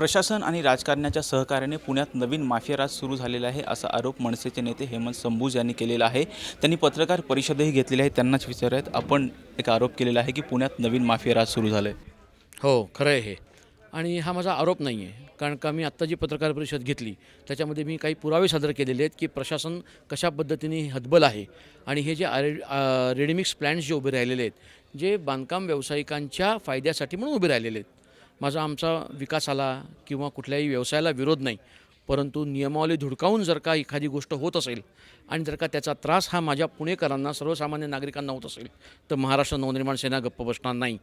प्रशासन आणि राजकारण्याच्या सहकार्याने पुण्यात नवीन माफियाराज सुरू झालेला आहे असा आरोप मनसेचे नेते हेमंत संभूज यांनी केलेला आहे. त्यांनी पत्रकार परिषदही घेतलेली आहे त्यांनाच विचारत आपण एक आरोप केलेला आहे की पुण्यात नवीन माफियाराज सुरू झालं आहे हो खरं आहे हे. आणि हा माझा आरोप नाही आहे कारण का मी आत्ता जी पत्रकार परिषद घेतली त्याच्यामध्ये मी काही पुरावे सादर केलेले आहेत की प्रशासन कशा पद्धतीने हतबल आहे आणि हे जे आरे रेडिमिक्स प्लॅन्स जे उभे राहिलेले आहेत जे बांधकाम व्यावसायिकांच्या फायद्यासाठी म्हणून उभे राहिलेले आहेत माझा आमचा विकासाला किंवा कुठल्याही व्यवसायाला विरोध नाही परंतु नियमावली धुडकावून जर का एखादी गोष्ट होत असेल आणि जर का त्याचा त्रास हा माझ्या पुणेकरांना सर्वसामान्य नागरिकांना होत असेल तर महाराष्ट्र नवनिर्माण सेना गप्प बसणार नाही.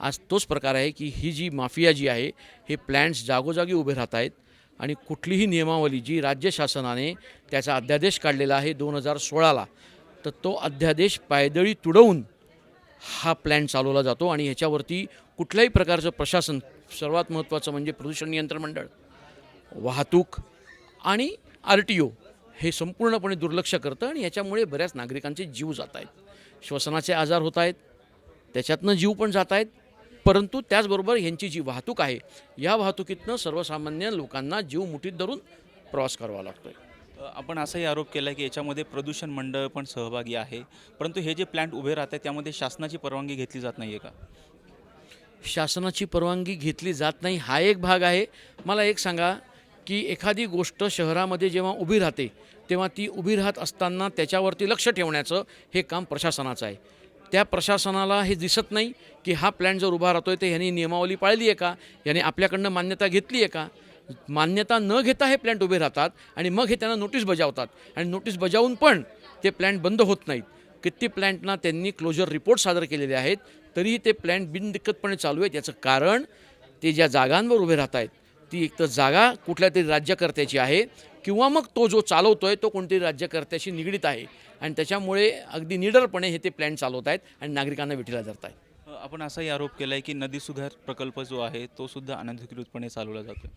आज तोच प्रकार आहे की ही जी माफिया जी आहे हे प्लॅन्ट्स जागोजागी उभे राहत आहेत आणि कुठलीही नियमावली जी राज्य शासनाने त्याचा अध्यादेश काढलेला आहे दोन हजार सोळाला तर तो अध्यादेश पायदळी तुडवून हा प्लॅन चालवला जातो आणि ह्याच्यावरती कुठल्याही प्रकारचं प्रशासन सर्वात महत्त्वाचं म्हणजे प्रदूषण नियंत्रण मंडळ वाहतूक आणि आर टी ओ हे संपूर्णपणे दुर्लक्ष करतं आणि याच्यामुळे बऱ्याच नागरिकांचे जीव जात आहेत. श्वसनाचे आजार होत आहेत त्याच्यातनं जीव पण जात आहेत परंतु त्याचबरोबर ह्यांची जी वाहतूक आहे या वाहतुकीतनं सर्वसामान्य लोकांना जीव मुठीत धरून प्रवास करावा लागतो आहे आपण असाही आरोप केला की याच्यामध्ये प्रदूषण मंडळ पण सहभागी आहे परंतु हे जे प्लांट उभे राहत आहेत त्यामध्ये शासनाची परवानगी घेतली जात नाही आहे का? शासनाची परवानगी घेतली जात नाही हा एक भाग आहे. मला एक सांगा की एखादी गोष्ट शहरामध्ये जेव्हा उभी राहते तेव्हा ती उभी राहत असताना त्याच्यावरती लक्ष ठेवण्याचं हे काम प्रशासनाचं आहे. त्या प्रशासनाला हे दिसत नाही की हा प्लॅन जर उभा राहतोय तर ह्यांनी नियमावली पाळली आहे का? याने आपल्याकडनं मान्यता घेतली आहे का? मान्यता न घेता हे प्लॅन्ट उभे राहतात आणि मग हे त्यांना नोटीस बजावतात. आणि नोटीस बजावून पण ते प्लॅन्ट बंद होत नाहीत. किती प्लॅन्टना त्यांनी क्लोजर रिपोर्ट सादर केलेले आहेत तरीही ते प्लॅन्ट बिनदिक्कतपणे चालू आहेत. याचं कारण ते ज्या जागांवर उभे राहत आहेत ती एक तर जागा कुठल्या तरी राज्यकर्त्याची आहे किंवा मग तो जो चालवतो आहे तो कोणतरी राज्यकर्त्याशी निगडीत आहे. आणि त्याच्यामुळे अगदी निडरपणे हे ते प्लॅन चालवत आहेत आणि नागरिकांना विठीला धरत आहेत आपण असाही आरोप केला आहे की नदी सुधार प्रकल्प जो आहे तो सुद्धा अनधिकृतपणे चालवला जातो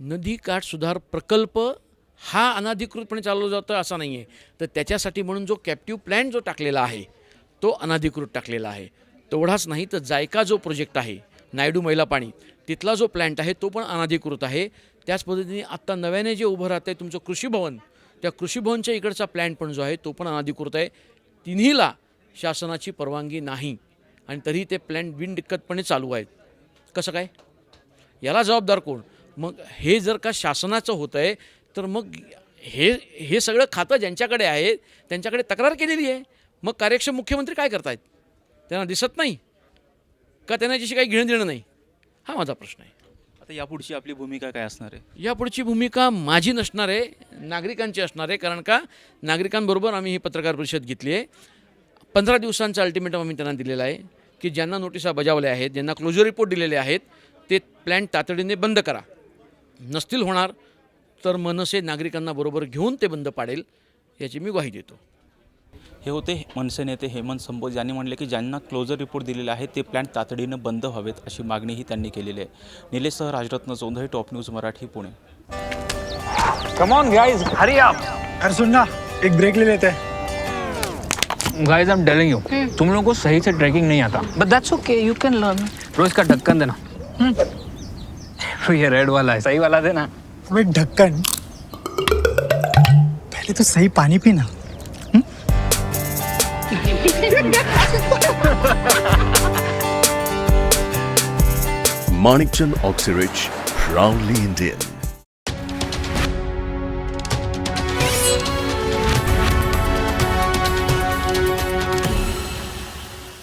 नदी काठ सुधार प्रकल्प हा अनाधिकृतपणे चालवला जातो असा नाही आहे तर त्याच्यासाठी म्हणून जो कॅप्टिव्ह प्लॅन जो टाकलेला आहे तो अनाधिकृत टाकलेला आहे. तेवढाच नाही तर जायका जो प्रोजेक्ट आहे नायडू मैला पाणी तिथला जो प्लॅन्ट आहे तो पण अनाधिकृत आहे. त्याच पद्धतीने आत्ता नव्याने जे उभं राहतं आहे तुमचं कृषी भवन त्या कृषी भवनच्या इकडचा प्लॅन पण जो आहे तो पण अनाधिकृत आहे. तिन्हीला शासनाची परवानगी नाही आणि तरी ते प्लॅन बिनदिक्कतपणे चालू आहेत. कसं काय? याला जबाबदार कोण? मग हे जर का शासनाचं होतं आहे तर मग हे हे सगळं खातं ज्यांच्याकडे आहे त्यांच्याकडे तक्रार केलेली आहे. मग कार्यक्षम मुख्यमंत्री काय करतायत? त्यांना दिसत नाही? का त्यांना याच्याशी काही घेणं देणं नाही? हा माझा प्रश्न आहे. आता यापुढची आपली भूमिका काय असणार आहे? यापुढची भूमिका माझी नसणार आहे नागरिकांची असणार आहे. कारण का? नागरिकांबरोबर आम्ही ही पत्रकार परिषद घेतली आहे. पंधरा दिवसांचा अल्टिमेटम आम्ही त्यांना दिलेला आहे की ज्यांना नोटिसा बजावल्या आहेत ज्यांना क्लोजर रिपोर्ट दिलेले आहेत ते प्लॅन तातडीने बंद करा. नसतील होणार तर मनसे नागरिकांना बरोबर घेऊन ते बंद पाडेल याची मी ग्वाही देतो. हे होते मनसे नेते हेमंत संबोज. यांनी म्हणले की ज्यांना क्लोजर रिपोर्ट दिलेले आहे ते प्लॅन तातडीनं बंद व्हावेत अशी मागणीही त्यांनी केलेली आहे. निलेशसह Rajratna Chaudhari top news Marathi Pune. Come on guys hurry up अरे सुन ना एक ब्रेक ले लेते. हैं guys I am telling you तुम लोगों को सही से ट्रैकिंग नहीं आता. But that's okay, you can learn. रोज का ढक्कन देना. तो ये रेड वाला है. सही वाला देना. अबे ढक्कन पहले तो सही पानी पीना Manikchand Oxyrich, proudly Indian.